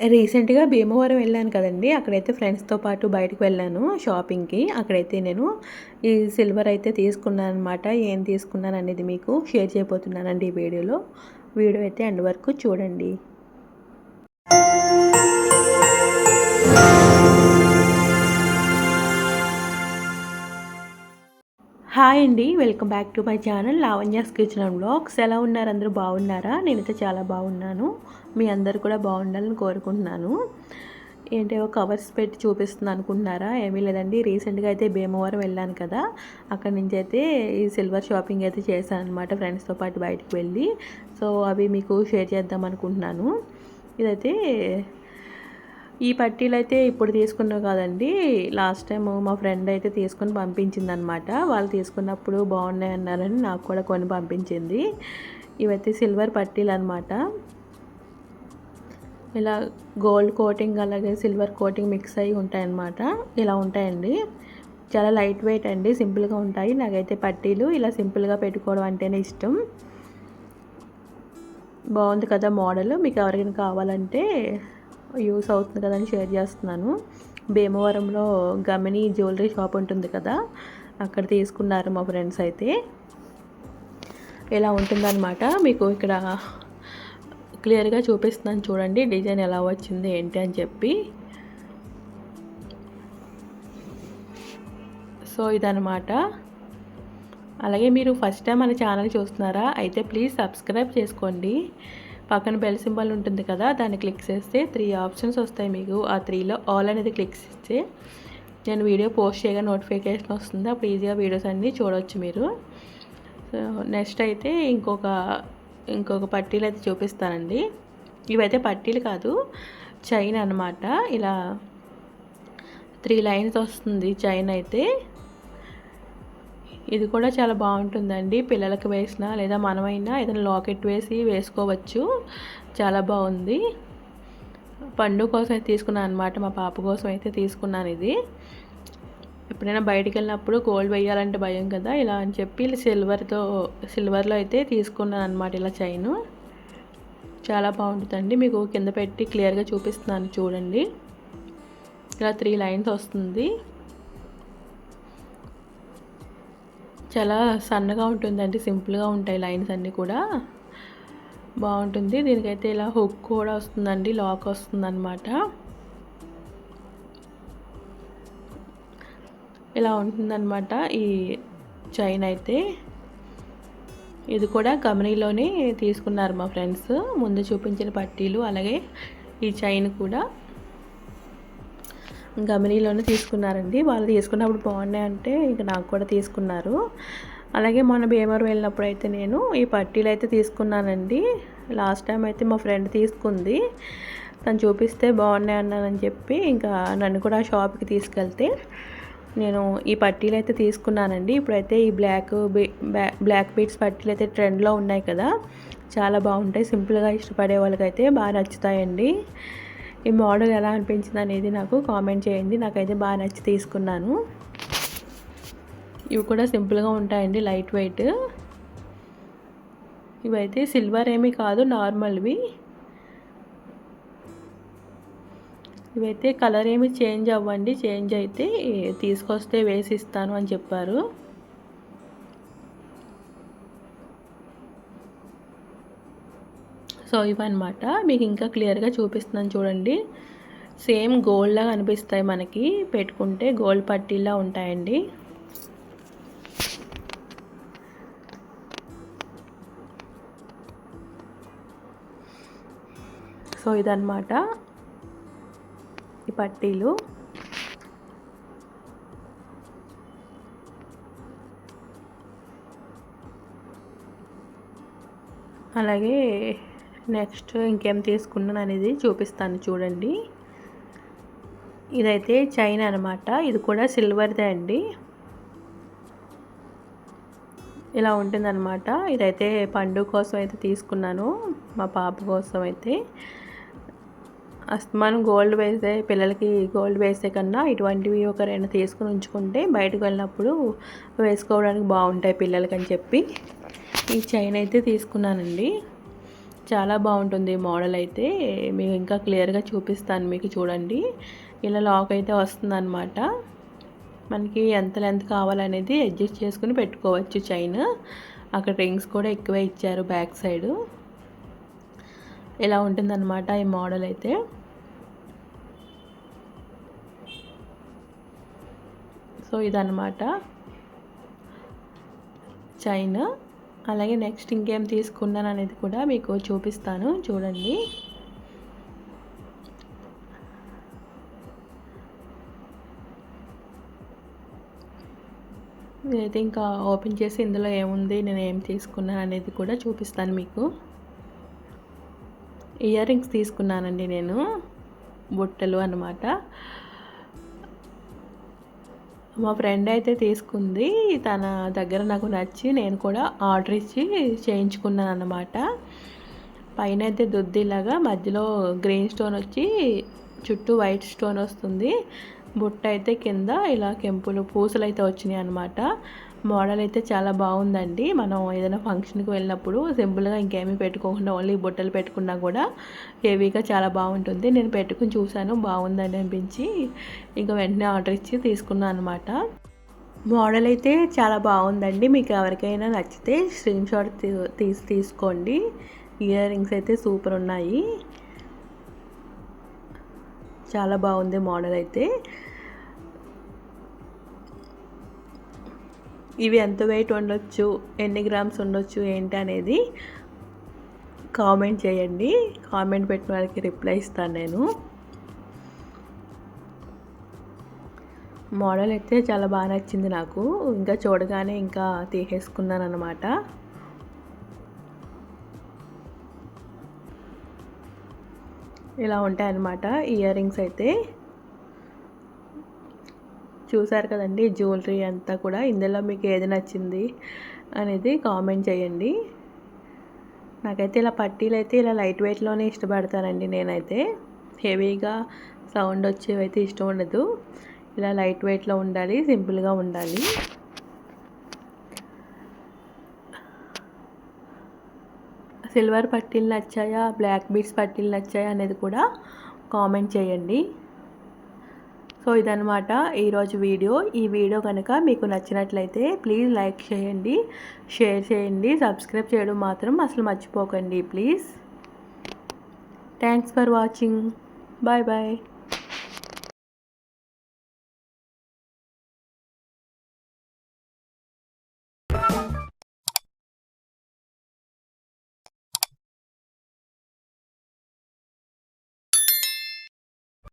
రీసెంట్గా భీమవరం వెళ్ళాను కదండి. అక్కడైతే ఫ్రెండ్స్తో పాటు బయటకు వెళ్ళాను షాపింగ్కి. అక్కడైతే నేను ఈ సిల్వర్ అయితే తీసుకున్నాను అనమాట ఏం తీసుకున్నాను అనేది మీకు షేర్ చేయబోతున్నానండి ఈ వీడియోలో. వీడియో అయితే ఎండ్ వరకు చూడండి. హాయ్ అండి. Welcome back to my channel Lavanya's kitchen blogs. ఎలా ఉన్నారు? అందరూ బాగున్నారా? నేనైతే చాలా బాగున్నాను. మీ అందరు కూడా బాగుండాలని కోరుకుంటున్నాను. ఏంటో కవర్స్ పెట్టి చూపిస్తుంది అనుకుంటున్నారా? ఏమీ లేదండి. రీసెంట్గా అయితే భీమవరం వెళ్ళాను కదా. అక్కడి నుంచి అయితే ఈ సిల్వర్ షాపింగ్ అయితే చేశాను అనమాట ఫ్రెండ్స్తో పాటు బయటకు వెళ్ళి. సో అవి మీకు షేర్ చేద్దాం అనుకుంటున్నాను. ఇదైతే ఈ పట్టీలు అయితే ఇప్పుడు తీసుకున్నావు కదండి. లాస్ట్ టైం మా ఫ్రెండ్ అయితే తీసుకొని పంపించింది అనమాట వాళ్ళు తీసుకున్నప్పుడు బాగున్నాయి అన్నారని నాకు కూడా కొని పంపించింది. ఇవైతే సిల్వర్ పట్టీలు అనమాట ఇలా గోల్డ్ కోటింగ్ అలాగే సిల్వర్ కోటింగ్ మిక్స్ అయ్యి ఉంటాయన్నమాట. ఇలా ఉంటాయండి. చాలా లైట్ వెయిట్ అండి సింపుల్గా ఉంటాయి. నాకైతే పట్టీలు ఇలా సింపుల్గా పెట్టుకోవడం అంటేనే ఇష్టం. బాగుంది కదా మోడల్. మీకు ఎవరికైనా కావాలంటే యూస్ అవుతుంది కదా అని షేర్ చేస్తున్నాను. భీమవరంలో గమిని జ్యువెలరీ షాప్ ఉంటుంది కదా అక్కడ తీసుకున్నారు మా ఫ్రెండ్స్ అయితే. ఇలా ఉంటుందన్నమాట. మీకు ఇక్కడ క్లియర్గా చూపిస్తున్నాను చూడండి డిజైన్ ఎలా వచ్చింది ఏంటి అని చెప్పి. సో ఇదనమాట అలాగే మీరు ఫస్ట్ టైం మన ఛానల్ చూస్తున్నారా అయితే ప్లీజ్ సబ్స్క్రైబ్ చేసుకోండి. పక్కన బెల్ సింబల్ ఉంటుంది కదా దాన్ని క్లిక్ చేస్తే త్రీ ఆప్షన్స్ వస్తాయి మీకు. ఆ త్రీలో ఆల్ అనేది క్లిక్ చేస్తే నేను వీడియో పోస్ట్ చేయగా నోటిఫికేషన్ వస్తుంది. అప్పుడు ఈజీగా వీడియోస్ అన్నీ చూడవచ్చు మీరు. నెక్స్ట్ అయితే ఇంకొక ఇంకొక పట్టీలు అయితే చూపిస్తానండి. ఇవైతే పట్టీలు కాదు చైన్ అనమాట ఇలా త్రీ లైన్స్ వస్తుంది చైన్ అయితే. ఇది కూడా చాలా బాగుంటుందండి. పిల్లలకు వేసిన లేదా మనమైనా ఏదైనా లాకెట్ వేసి వేసుకోవచ్చు. చాలా బాగుంది. పండు కోసం అయితే తీసుకున్నాను అనమాట మా పాప కోసం అయితే తీసుకున్నాను ఇది. ఎప్పుడైనా బయటికి వెళ్ళినప్పుడు గోల్డ్ వేయాలంటే భయం కదా. ఇలా అని చెప్పి సిల్వర్తో సిల్వర్లో అయితే తీసుకున్నాను అనమాట ఇలా చైన్. చాలా బాగుంటుందండి. మీకు కింద పెట్టి క్లియర్గా చూపిస్తున్నాను చూడండి. ఇలా త్రీ లైన్స్ వస్తుంది. చాలా సన్నగా ఉంటుందండి సింపుల్గా ఉంటాయి లైన్స్ అన్నీ కూడా. బాగుంటుంది. దీనికైతే ఇలా హుక్ కూడా వస్తుందండి లాక్ వస్తుందన్నమాట. ఇలా ఉంటుందన్నమాట ఈ చైన్ అయితే. ఇది కూడా కంపెనీలోనే తీసుకున్నారు మా ఫ్రెండ్స్. ముందు చూపించిన పట్టీలు అలాగే ఈ చైన్ కూడా. గమనీలోనే తీసుకున్నారండి. వాళ్ళు తీసుకున్నప్పుడు బాగున్నాయి అంటే ఇంకా నాకు కూడా తీసుకున్నారు. అలాగే మొన్న భీమవరం వెళ్ళినప్పుడు అయితే నేను ఈ పట్టీలు అయితే తీసుకున్నానండి. లాస్ట్ టైం అయితే మా ఫ్రెండ్ తీసుకుంది. తను చూపిస్తే బాగున్నాయి అన్నానని చెప్పి ఇంకా నన్ను కూడా షాప్కి తీసుకెళ్తే నేను ఈ పట్టీలు అయితే తీసుకున్నానండి. ఇప్పుడైతే ఈ బ్లాక్ బ్లాక్ బీట్స్ పట్టీలు అయితే ట్రెండ్లో ఉన్నాయి కదా. చాలా బాగుంటాయి. సింపుల్గా ఇష్టపడే వాళ్ళకైతే బాగా నచ్చుతాయండి. ఈ మోడల్ ఎలా అనిపించింది అనేది నాకు కామెంట్ చేయండి. నాకైతే బాగా నచ్చి తీసుకున్నాను. ఇవి కూడా సింపుల్గా ఉంటాయండి లైట్ వెయిట్. ఇవైతే సిల్వర్ ఏమీ కాదు నార్మల్వి. ఇవైతే కలర్ ఏమి చేంజ్ అవ్వండి చేంజ్ అయితే తీసుకొస్తే వేసి ఇస్తాను అని చెప్పారు. సో ఇవన్నమాట. మీకు ఇంకా క్లియర్గా చూపిస్తున్నాను చూడండి. సేమ్ గోల్డ్లా కనిపిస్తాయి మనకి. పెట్టుకుంటే గోల్డ్ పట్టీలా ఉంటాయండి. సో ఇదన్నమాట ఈ పట్టీలు. అలాగే నెక్స్ట్ ఇంకేం తీసుకున్నాను అనేది చూపిస్తాను చూడండి. ఇదైతే చైన్ అనమాట ఇది కూడా సిల్వర్దే అండి. ఇలా ఉంటుందన్నమాట. ఇదైతే పండుగ కోసం అయితే తీసుకున్నాను. మా పాప కోసం అయితే. మనం గోల్డ్ వేసే పిల్లలకి గోల్డ్ వేసే కన్నా ఇటువంటివి ఒక రెండు తీసుకుని ఉంచుకుంటే బయటకు వెళ్ళినప్పుడు వేసుకోవడానికి బాగుంటాయి పిల్లలకి అని చెప్పి. ఈ చైన్ అయితే తీసుకున్నానండి. చాలా బాగుంటుంది మోడల్ అయితే. మీకు ఇంకా క్లియర్గా చూపిస్తాను మీకు చూడండి. ఇలా లాక్ అయితే వస్తుందన్నమాట. మనకి ఎంత లెంత్ కావాలనేది అడ్జస్ట్ చేసుకుని పెట్టుకోవచ్చు చైన్. అక్కడ రింగ్స్ కూడా ఎక్కువే ఇచ్చారు బ్యాక్ సైడ్. ఇలా ఉంటుందన్నమాట ఈ మోడల్ అయితే. సో ఇదన్నమాట. చైన్. అలాగే నెక్స్ట్ ఇంకేం తీసుకున్నాను అనేది కూడా మీకు చూపిస్తాను. చూడండి. నేనైతే ఇంకా ఓపెన్ చేసి ఇందులో ఏముంది నేను ఏం తీసుకున్నాను అనేది కూడా చూపిస్తాను మీకు. ఇయర్ రింగ్స్ తీసుకున్నానండి నేను. బుట్టలు అనమాట మా ఫ్రెండ్ అయితే తీసుకుంది. తన దగ్గర నాకు నచ్చి నేను కూడా ఆర్డర్ ఇచ్చి చేయించుకున్నాను అన్నమాట. పైన అయితే దుద్దిలాగా మధ్యలో గ్రీన్ స్టోన్ వచ్చి చుట్టూ వైట్ స్టోన్ వస్తుంది. బుట్ట అయితే కింద ఇలా కెంపులు పూసలు అయితే వచ్చినాయి అనమాట మోడల్ అయితే చాలా బాగుందండి. మనం ఏదైనా ఫంక్షన్కి వెళ్ళినప్పుడు సింపుల్గా ఇంకేమీ పెట్టుకోకుండా ఓన్లీ బుట్టలు పెట్టుకున్నా కూడా హెవీగా చాలా బాగుంటుంది. నేను పెట్టుకుని చూశాను బాగుందని అనిపించి ఇంకా వెంటనే ఆర్డర్ ఇచ్చి తీసుకున్నాను అనమాట మోడల్ అయితే చాలా బాగుందండి. మీకు ఎవరికైనా నచ్చితే స్క్రీన్ షాట్ తీసి తీసుకోండి. ఇయర్ రింగ్స్ అయితే సూపర్ ఉన్నాయి. చాలా బాగుంది మోడల్ అయితే. ఇవి ఎంత వెయిట్ ఉండొచ్చు? ఎన్ని గ్రామ్స్ ఉండొచ్చు? ఏంటి అనేది కామెంట్ చేయండి. కామెంట్ పెట్టిన వాళ్ళకి రిప్లై ఇస్తాను నేను. మోడల్ అయితే చాలా బాగా నచ్చింది నాకు. ఇంకా చూడగానే ఇంకా తీసేసుకున్నాను అనమాట ఇలా ఉంటాయన్నమాట. ఇయర్ రింగ్స్ అయితే. చూసారు కదండి జ్యువెలరీ అంతా కూడా. ఇందులో మీకు ఏది నచ్చింది అనేది కామెంట్ చేయండి. నాకైతే ఇలా పట్టీలు అయితే ఇలా లైట్ వెయిట్లోనే ఇష్టపడతానండి నేనైతే. హెవీగా సౌండ్ వచ్చేవైతే ఇష్టం ఉండదు. ఇలా లైట్ వెయిట్లో ఉండాలి సింపుల్గా ఉండాలి. సిల్వర్ పట్టీలు నచ్చాయా బ్లాక్ బీడ్స్ పట్టీలు నచ్చాయా అనేది కూడా కామెంట్ చేయండి. సో ఇదనమాట ఈరోజు వీడియో. ఈ వీడియో కనుక మీకు నచ్చినట్లయితే ప్లీజ్ లైక్ చేయండి షేర్ చేయండి సబ్స్క్రైబ్ చేయడం మాత్రం అసలు మర్చిపోకండి please. Thanks for watching. Bye bye.